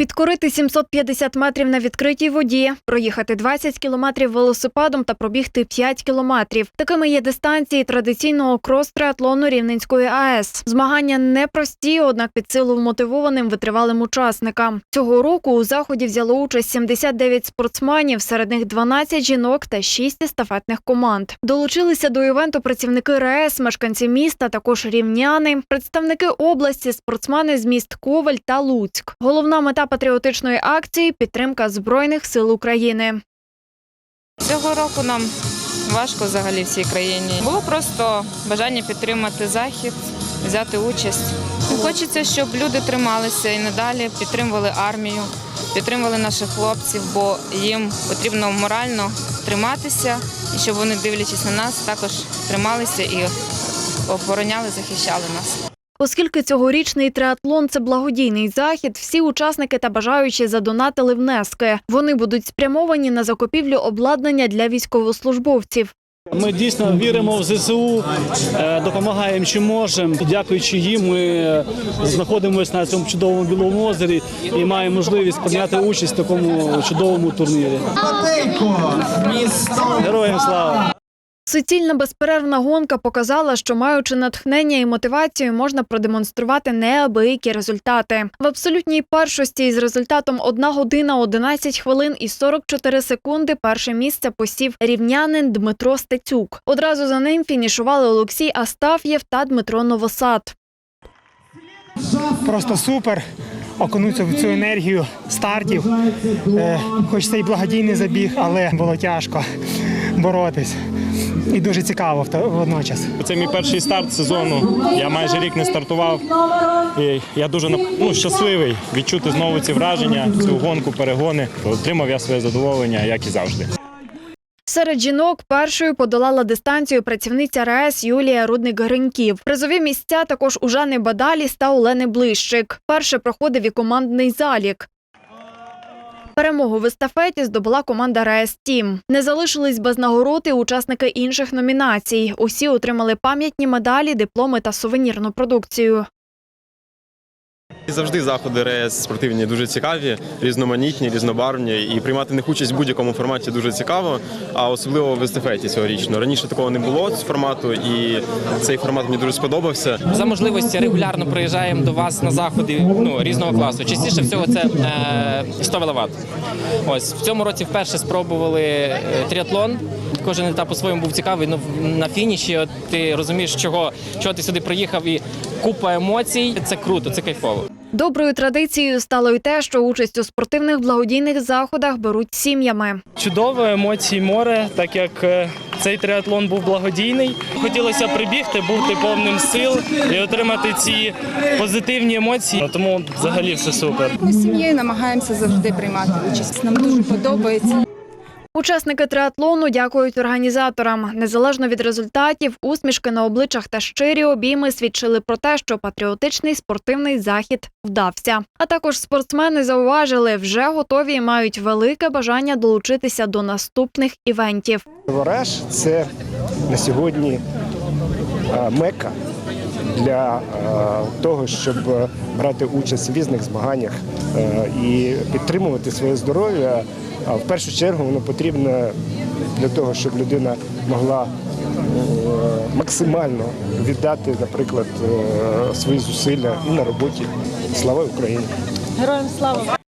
Підкорити 750 метрів на відкритій воді, проїхати 20 кілометрів велосипедом та пробігти 5 кілометрів. Такими є дистанції традиційного крос-триатлону Рівненської АЕС. Змагання непрості, однак під силу вмотивованим витривалим учасникам. Цього року у заході взяло участь 79 спортсменів, серед них 12 жінок та 6 естафетних команд. Долучилися до івенту працівники РАЕС, мешканці міста, також рівняни, представники області, спортсмени з міст Коваль та Луцьк. Головна мета патріотичної акції підтримка Збройних сил України. Цього року нам важко взагалі всій країні. Було просто бажання підтримати захід, взяти участь. Хочеться, щоб люди трималися і надалі підтримували армію, підтримували наших хлопців, бо їм потрібно морально триматися, і щоб вони, дивлячись на нас, також трималися і обороняли, захищали нас. Оскільки цьогорічний триатлон це благодійний захід, всі учасники та бажаючі задонатили внески. Вони будуть спрямовані на закупівлю обладнання для військовослужбовців. Ми дійсно віримо в ЗСУ, е, допомагаємо чим можемо. Дякуючи їм, ми е, знаходимося на цьому чудовому білому озері і маємо можливість прийняти участь в такому чудовому турнірі. Героям слава! Суцільна безперервна гонка показала, що маючи натхнення і мотивацію, можна продемонструвати неабиякі результати. В абсолютній першості із результатом 1 година 11 хвилин і 44 секунди перше місце посів рівнянин Дмитро Стецюк. Одразу за ним фінішували Олексій Астаф'єв та Дмитро Новосад. просто супер. Окунутися в цю енергію стартів. Е, хоч це і благодійний забіг, але було тяжко боротись. І дуже цікаво водночас. Це мій перший старт сезону. Я майже рік не стартував. І я дуже ну, щасливий відчути знову ці враження, цю гонку, перегони. Отримав я своє задоволення, як і завжди. Серед жінок першою подолала дистанцію працівниця РАЕС Юлія Рудник-Гриньків. Призові місця також у Жани Бадаліс та Олени Блищик. Перше проходив і командний залік. Перемогу в естафеті здобула команда РАЕС Тім. Не залишились без нагород і учасники інших номінацій. Усі отримали пам'ятні медалі, дипломи та сувенірну продукцію. Завжди заходи РЕС спортивні дуже цікаві, різноманітні, різнобарвні, і приймати в них участь в будь-якому форматі дуже цікаво, а особливо в естафеті цьогорічно. Раніше такого не було з формату, і цей формат мені дуже сподобався. За можливості регулярно приїжджаємо до вас на заходи ну, різного класу. Частіше всього це е, 100 веловат. Ось в цьому році вперше спробували е, тріатлон. Кожен етап по-своєму був цікавий. Ну на фініші от, ти розумієш, чого, чого ти сюди приїхав, і купа емоцій. Це круто, це кайфово. Доброю традицією стало й те, що участь у спортивних благодійних заходах беруть сім'ями. Чудово, емоцій море, так як е, цей триатлон був благодійний. Хотілося прибігти, бути повним сил і отримати ці позитивні емоції. Тому взагалі все супер. Ми з сім'єю намагаємося завжди приймати участь. Нам дуже подобається. Учасники триатлону дякують організаторам. Незалежно від результатів, усмішки на обличчях та щирі обійми свідчили про те, що патріотичний спортивний захід вдався. А також спортсмени зауважили, вже готові і мають велике бажання долучитися до наступних івентів. Вораж це на сьогодні мека для того, щоб брати участь в різних змаганнях і підтримувати своє здоров'я. А в першу чергу воно потрібно для того, щоб людина могла е, максимально віддати, наприклад, е, свої зусилля і на роботі. Слава Україні! Героям слава!